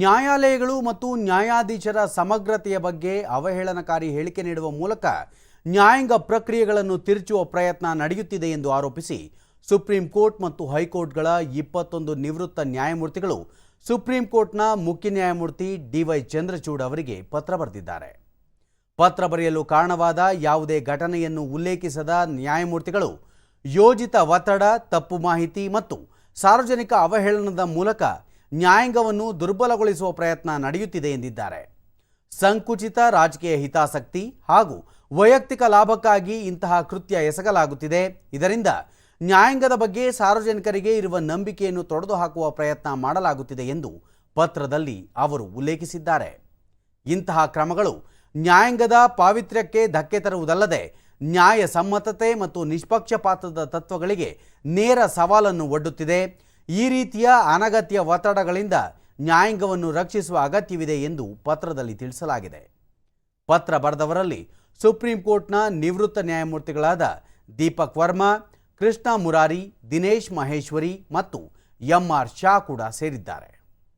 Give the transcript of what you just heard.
ನ್ಯಾಯಾಲಯಗಳು ಮತ್ತು ನ್ಯಾಯಾಧೀಶರ ಸಮಗ್ರತೆಯ ಬಗ್ಗೆ ಅವಹೇಳನಕಾರಿ ಹೇಳಿಕೆ ನೀಡುವ ಮೂಲಕ ನ್ಯಾಯಾಂಗ ಪ್ರಕ್ರಿಯೆಗಳನ್ನು ತಿರುಚುವ ಪ್ರಯತ್ನ ನಡೆಯುತ್ತಿದೆ ಎಂದು ಆರೋಪಿಸಿ ಸುಪ್ರೀಂ ಕೋರ್ಟ್ ಮತ್ತು ಹೈಕೋರ್ಟ್ಗಳ ಇಪ್ಪತ್ತೊಂದು ನಿವೃತ್ತ ನ್ಯಾಯಮೂರ್ತಿಗಳು, ಸುಪ್ರೀಂ ಕೋರ್ಟ್ನ ಮುಖ್ಯ ನ್ಯಾಯಮೂರ್ತಿ ಡಿವೈ ಚಂದ್ರಚೂಡ್ ಅವರಿಗೆ ಪತ್ರ ಬರೆದಿದ್ದಾರೆ. ಪತ್ರ ಬರೆಯಲು ಕಾರಣವಾದ ಯಾವುದೇ ಘಟನೆಯನ್ನು ಉಲ್ಲೇಖಿಸದ ನ್ಯಾಯಮೂರ್ತಿಗಳು, ಯೋಜಿತ ಒತ್ತಡ, ತಪ್ಪು ಮಾಹಿತಿ ಮತ್ತು ಸಾರ್ವಜನಿಕ ಅವಹೇಳನದ ಮೂಲಕ ನ್ಯಾಯಾಂಗವನ್ನು ದುರ್ಬಲಗೊಳಿಸುವ ಪ್ರಯತ್ನ ನಡೆಯುತ್ತಿದೆ ಎಂದಿದ್ದಾರೆ. ಸಂಕುಚಿತ ರಾಜಕೀಯ ಹಿತಾಸಕ್ತಿ ಹಾಗೂ ವೈಯಕ್ತಿಕ ಲಾಭಕ್ಕಾಗಿ ಇಂತಹ ಕೃತ್ಯ ಎಸಗಲಾಗುತ್ತಿದೆ. ಇದರಿಂದ ನ್ಯಾಯಾಂಗದ ಬಗ್ಗೆ ಸಾರ್ವಜನಿಕರಿಗೆ ಇರುವ ನಂಬಿಕೆಯನ್ನು ತೊಡೆದು ಹಾಕುವ ಪ್ರಯತ್ನ ಮಾಡಲಾಗುತ್ತಿದೆ ಎಂದು ಪತ್ರದಲ್ಲಿ ಅವರು ಉಲ್ಲೇಖಿಸಿದ್ದಾರೆ. ಇಂತಹ ಕ್ರಮಗಳು ನ್ಯಾಯಾಂಗದ ಪಾವಿತ್ರ್ಯಕ್ಕೆ ಧಕ್ಕೆ ತರುವುದಲ್ಲದೆ ನ್ಯಾಯ ಸಮ್ಮತತೆ ಮತ್ತು ನಿಷ್ಪಕ್ಷಪಾತದ ತತ್ವಗಳಿಗೆ ನೇರ ಸವಾಲನ್ನು ಒಡ್ಡುತ್ತಿದೆ. ಈ ರೀತಿಯ ಅನಗತ್ಯ ಒತ್ತಡಗಳಿಂದ ನ್ಯಾಯಾಂಗವನ್ನು ರಕ್ಷಿಸುವ ಅಗತ್ಯವಿದೆ ಎಂದು ಪತ್ರದಲ್ಲಿ ತಿಳಿಸಲಾಗಿದೆ. ಪತ್ರ ಬರೆದವರಲ್ಲಿ ಸುಪ್ರೀಂ ಕೋರ್ಟ್ನ ನಿವೃತ್ತ ನ್ಯಾಯಮೂರ್ತಿಗಳಾದ ದೀಪಕ್ ವರ್ಮಾ, ಕೃಷ್ಣ ಮುರಾರಿ, ದಿನೇಶ್ ಮಹೇಶ್ವರಿ ಮತ್ತು ಎಂಆರ್ ಶಾ ಕೂಡ ಸೇರಿದ್ದಾರೆ.